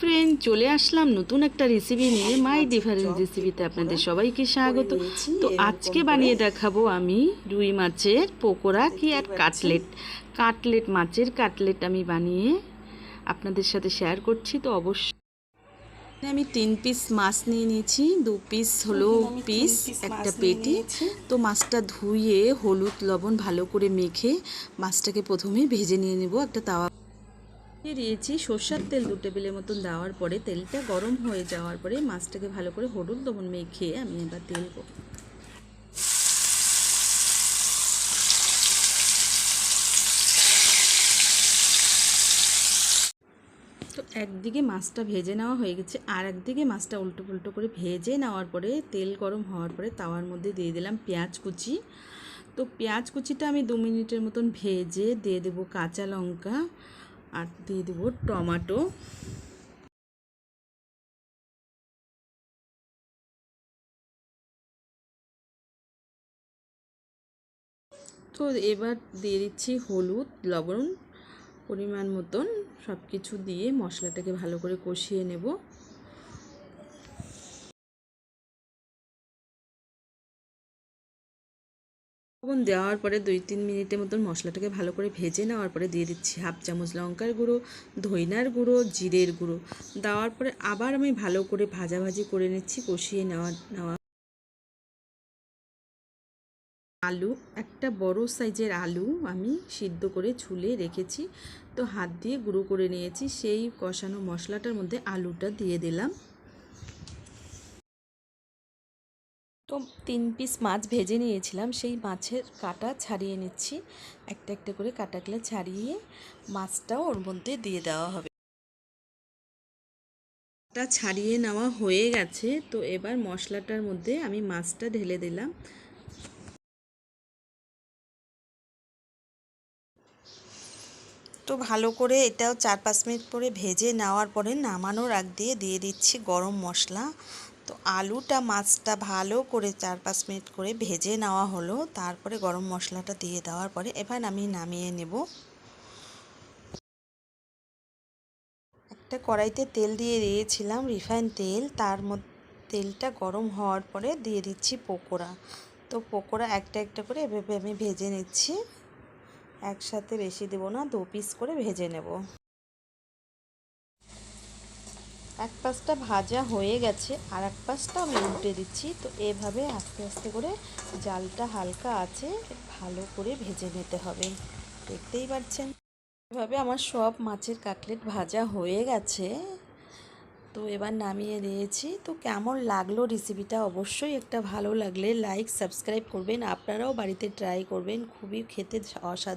Friend চলে আসলাম নতুন একটা রেসিপি নিয়ে মাই ডিফারেন্ট রেসিপিতে আপনাদের সবাইকে স্বাগত। তো আজকে বানিয়ে দেখাবো আমি রুই মাছের পকোড়া কি আর কাটলেট। কাটলেট মাছের কাটলেট আমি বানিয়ে আপনাদের সাথে শেয়ার করছি তো অবশ্যই। আমি তিন পিস মাছ নিয়ে নিয়েছি দু পিস হলো পিস একটা পেটি। তো মাছটা ধুয়ে হলুদ লবণ ভালো করে মেখে মাছটাকে প্রথমে ভেজে নিয়ে নেব একটা তাওয়া দিয়েছি সর্ষার তেল দু টেবিলের মতন দেওয়ার পরে তেলটা গরম হয়ে যাওয়ার পরে মাছটাকে ভালো করে হলুদ লবণ মেখে আমি এবার তেল তো একদিকে মাছটা ভেজে নেওয়া হয়ে গেছে, আর একদিকে মাছটা উল্টো পুল্টো করে ভেজে নেওয়ার পরে তেল গরম হওয়ার পরে তাওয়ার মধ্যে দিয়ে দিলাম পেঁয়াজ কুচি। তো পেঁয়াজ কুচিটা আমি দু মিনিটের মতন ভেজে দিয়ে দেবো কাঁচা লঙ্কা। আর দিয়ে দেবো টমাটো। তো এবার দিয়ে দিচ্ছি হলুদ, লবণ পরিমাণ মতন সব কিছু দিয়ে মশলাটাকে ভালো করে কষিয়ে নেব। লবণ দেওয়ার পরে দুই তিন মিনিটের মতন মশলাটাকে ভালো করে ভেজে নেওয়ার পরে দিয়ে দিচ্ছি হাফ চামচ লঙ্কার গুঁড়ো, ধইনার গুঁড়ো, জিরের গুঁড়ো। দেওয়ার পরে আবার আমি ভালো করে ভাজাভাজি করে নিচ্ছি কষিয়ে নেওয়া নেওয়া। আলু, একটা বড় সাইজের আলু আমি সিদ্ধ করে ছুলে রেখেছি। তো হাত দিয়ে গুঁড়ো করে নিয়েছি, সেই কষানো মশলাটার মধ্যে আলুটা দিয়ে দিলাম। তো তিন পিস মাছ ভেজে নিয়েছিলাম, সেই মাছের কাটা ছাড়িয়ে নিচ্ছি। একটা একটা করে কাটাগুলো ছাড়িয়ে মাছটাও ওর মধ্যে দিয়ে দেওয়া হবে। টা ছাড়িয়ে নেওয়া হয়ে গেছে, তো এবার মশলাটার মধ্যে আমি মাছটা ঢেলে দিলাম। তো ভালো করে এটাও চার পাঁচ মিনিট পরে ভেজে নেওয়ার পরে নামানোর আগ দিয়ে দিয়ে দিচ্ছি গরম মশলা। তো আলুটা মাছটা ভালো করে চার পাঁচ মিনিট করে ভেজে নেওয়া হলো, তারপরে গরম মশলাটা দিয়ে দেওয়ার পরে এবার আমি নামিয়ে নেব। একটা কড়াইতে তেল দিয়ে দিয়েছিলাম রিফাইন তেল, তার মধ্যে তেলটা গরম হওয়ার পরে দিয়ে দিচ্ছি পকোড়া। তো পকোড়া একটা একটা করে এভাবে আমি ভেজে নিচ্ছি, একসাথে বেশি দেবো না, দু পিস করে ভেজে নেব। এক পাশটা ভাজা হয়ে গেছে আর এক পাশটা আমি উল্টে দিচ্ছি। তো এভাবে আস্তে আস্তে করে জালটা হালকা আছে, ভালো করে ভেজে নিতে হবে। দেখতেই পাচ্ছেন। এভাবে আমার সব মাছের কাটলেট ভাজা হয়ে গেছে। তো এবার নামিয়ে দিয়েছি তো কেমন লাগল রেসিপিটা অবশ্যই একটা ভালো লাগলে লাইক সাবস্ক্রাইব করবেন। আপনারাও বাড়িতে ট্রাই করবেন। খুবই খেতে অসাধারণ